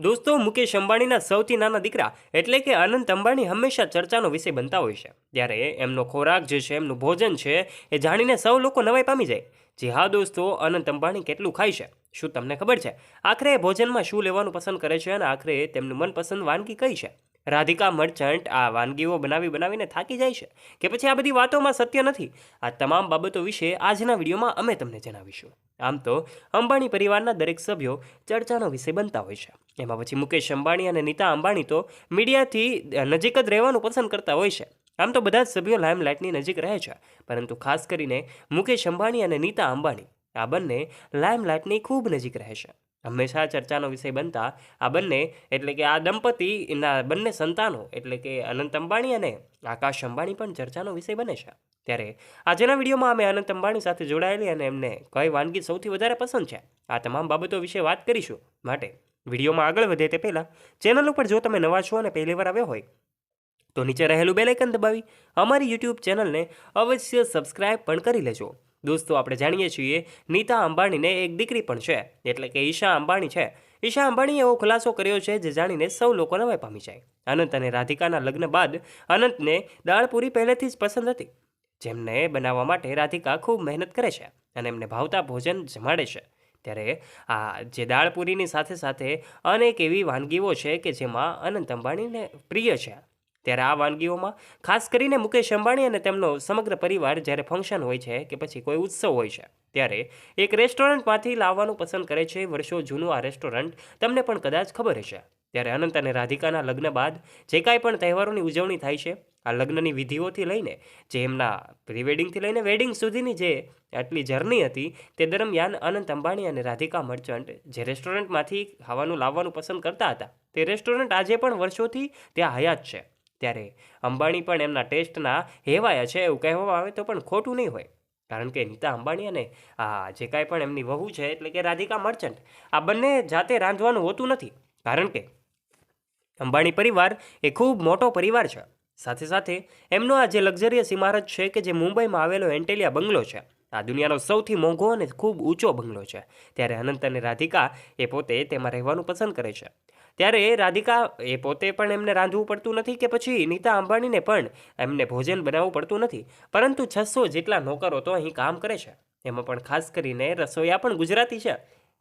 દોસ્તો, મુકેશ અંબાણીના સૌથી નાના દીકરા એટલે કે અનંત અંબાણી હંમેશા ચર્ચાનો વિષય બનતા હોય છે. ત્યારે એમનો ખોરાક જે છે, એમનું ભોજન છે, એ જાણીને સૌ લોકો નવાઈ પામી જાય. જી હા દોસ્તો, અનંત અંબાણી કેટલું ખાય છે? શું તમને ખબર છે? આખરે ભોજનમાં શું લેવાનું પસંદ કરે છે અને આખરે તેમનું મનપસંદ વાનગી કઈ છે? રાધિકા મર્ચન્ટ આ વાનગીઓ બનાવી બનાવીને થાકી જાય છે કે પછી આ બધી વાતોમાં સત્ય નથી. આ તમામ બાબતો વિશે આજના વિડીયોમાં અમે તમને જણાવીશું. આમ તો અંબાણી પરિવારના દરેક સભ્યો ચર્ચાનો વિષય બનતા હોય છે. એમાં પછી મુકેશ અંબાણી અને નીતા અંબાણી તો મીડિયાથી નજીક જ રહેવાનું પસંદ કરતા હોય છે. આમ તો બધા જ સભ્યો લાઇમલાઇટની નજીક રહે છે. પરંતુ ખાસ કરીને મુકેશ અંબાણી અને નીતા અંબાણી, આ બંને લાઇમલાઇટની ખૂબ નજીક રહે છે. હંમેશા ચર્ચાનો વિષય બનતા આ બંને, એટલે કે આ દંપતીના બંને સંતાનો, એટલે કે અનંત અંબાણી અને આકાશ અંબાણી પણ ચર્ચાનો વિષય બને છે. ત્યારે આજના વિડીયોમાં અમે અનંત અંબાણી સાથે જોડાયેલી અને એમને કઈ વાનગી સૌથી વધારે પસંદ છે, આ તમામ બાબતો વિશે વાત કરીશું. માટે વિડીયોમાં આગળ વધે તે પહેલાં, ચેનલ ઉપર જો તમે નવા છો અને પહેલીવાર આવ્યો હોય, તો નીચે રહેલું બેલાઇકન દબાવી અમારી યુટ્યુબ ચેનલને અવશ્ય સબસ્ક્રાઇબ પણ કરી લેજો. દોસ્તો, આપણે જાણીએ છીએ, નીતા અંબાણીને એક દીકરી પણ છે, એટલે કે ઈશા અંબાણી છે. ઈશા અંબાણીએ એવો ખુલાસો કર્યો છે જે જાણીને સૌ લોકો નવાઈ પામી જાય. અનંત અને રાધિકાના લગ્ન બાદ અનંતને દાળપુરી પહેલેથી જ પસંદ હતી, જેમને બનાવવા માટે રાધિકા ખૂબ મહેનત કરે છે અને એમને ભાવતા ભોજન જમાડે છે. ત્યારે આ જે દાળપુરીની સાથે સાથે અનેક એવી વાનગીઓ છે કે જેમાં અનંત અંબાણીને પ્રિય છે. ત્યારે આ વાનગીઓમાં ખાસ કરીને મુકેશ અંબાણી અને તેમનો સમગ્ર પરિવાર જ્યારે ફંક્શન હોય છે કે પછી કોઈ ઉત્સવ હોય છે, ત્યારે એક રેસ્ટોરન્ટમાંથી લાવવાનું પસંદ કરે છે વર્ષો જૂનું આ રેસ્ટોરન્ટ. તમને પણ કદાચ ખબર હશે. ત્યારે અનંત અને રાધિકાના લગ્ન બાદ જે કાંઈ પણ તહેવારોની ઉજવણી થાય છે, આ લગ્નની વિધિઓથી લઈને જે એમના પ્રી વેડિંગથી લઈને વેડિંગ સુધીની જે આટલી જર્ની હતી, તે દરમિયાન અનંત અંબાણી અને રાધિકા મર્ચન્ટ જે રેસ્ટોરન્ટમાંથી ખાવાનું લાવવાનું પસંદ કરતા હતા, તે રેસ્ટોરન્ટ આજે પણ વર્ષોથી ત્યાં હયાત છે. ત્યારે અંબાણી પણ એમના ટેસ્ટના હેવાયા છે એવું કહેવામાં આવે તો પણ ખોટું નહીં હોય. કારણ કે નીતા અંબાણી અને આ જે કાંઈ પણ એમની વહુ છે એટલે કે રાધિકા મર્ચન્ટ, આ બંને જાતે રાંધવાનું હોતું નથી. કારણ કે અંબાણી પરિવાર એ ખૂબ મોટો પરિવાર છે. સાથે સાથે એમનો આ જે લક્ઝરિયસ ઇમારત છે કે જે મુંબઈમાં આવેલો એન્ટેલિયા બંગલો છે, આ દુનિયાનો સૌથી મોંઘો અને ખૂબ ઊંચો બંગલો છે. ત્યારે અનંત અને રાધિકા એ પોતે તેમાં રહેવાનું પસંદ કરે છે. ત્યારે રાધિકા એ પોતે પણ એમને રાંધવું પડતું નથી કે પછી નીતા અંબાણીને પણ એમને ભોજન બનાવવું પડતું નથી. પરંતુ છસો જેટલા નોકરો તો અહીં કામ કરે છે. એમાં પણ ખાસ કરીને રસોઈયા પણ ગુજરાતી છે.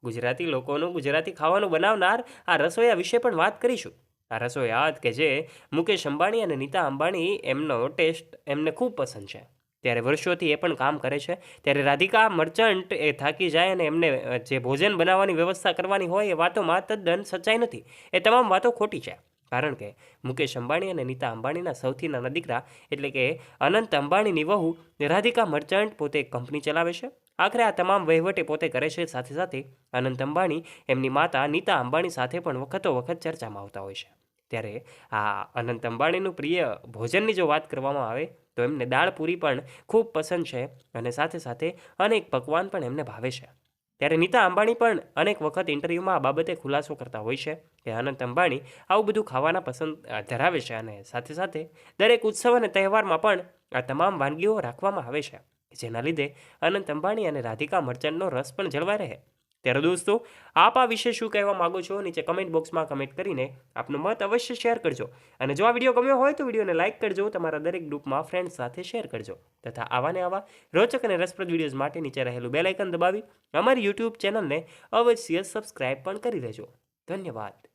ગુજરાતી લોકોનું ગુજરાતી ખાવાનું બનાવનાર આ રસોઈયા વિશે પણ વાત કરીશું. આ રસોઈયા કે જે મુકેશ અંબાણી અને નીતા અંબાણી એમનો ટેસ્ટ એમને ખૂબ પસંદ છે. ત્યારે વર્ષોથી એ પણ કામ કરે છે. ત્યારે રાધિકા મર્ચન્ટ એ થાકી જાય અને એમને જે ભોજન બનાવવાની વ્યવસ્થા કરવાની હોય એ વાતોમાં તદ્દન સચ્ચાઈ નથી. એ તમામ વાતો ખોટી છે. કારણ કે મુકેશ અંબાણી અને નીતા અંબાણીના સૌથી નાના દીકરા એટલે કે અનંત અંબાણીની વહુ રાધિકા મર્ચન્ટ પોતે કંપની ચલાવે છે. આખરે આ તમામ વહીવટે પોતે કરે છે. સાથે સાથે અનંત અંબાણી, એમની માતા નીતા અંબાણી સાથે પણ વખતો વખત ચર્ચામાં આવતા હોય છે. ત્યારે આ અનંત અંબાણીનું પ્રિય ભોજનની જો વાત કરવામાં આવે તો એમને દાળ પૂરી પણ ખૂબ પસંદ છે અને સાથે સાથે અનેક પકવાન પણ એમને ભાવે છે. ત્યારે નીતા અંબાણી પણ અનેક વખત ઇન્ટરવ્યૂમાં આ બાબતે ખુલાસો કરતા હોય છે કે અનંત અંબાણી આવું બધું ખાવાના પસંદ ધરાવે છે અને સાથે સાથે દરેક ઉત્સવ અને તહેવારમાં પણ આ તમામ વાનગીઓ રાખવામાં આવે છે. જેના લીધે અનંત અંબાણી અને રાધિકા મર્ચન્ટનો રસ પણ જળવાઈ રહે. ત્યારે દોસ્તો, આપ આ વિશે શું કહેવા માગો છો? નીચે કમેન્ટ બોક્સમાં કમેન્ટ કરીને આપનો મત અવશ્ય શેર કરજો. અને જો આ વીડિયો ગમ્યો હોય તો વિડીયોને લાઇક કરજો, તમારા દરેક ગ્રુપમાં ફ્રેન્ડ્સ સાથે શેર કરજો. તથા આવા ને આવા રોચક અને રસપ્રદ વિડીયોઝ માટે નીચે રહેલું બેલાઇકન દબાવી અમારી યુટ્યુબ ચેનલને અવશ્ય સબસ્ક્રાઇબ પણ કરી દેજો ધન્યવાદ.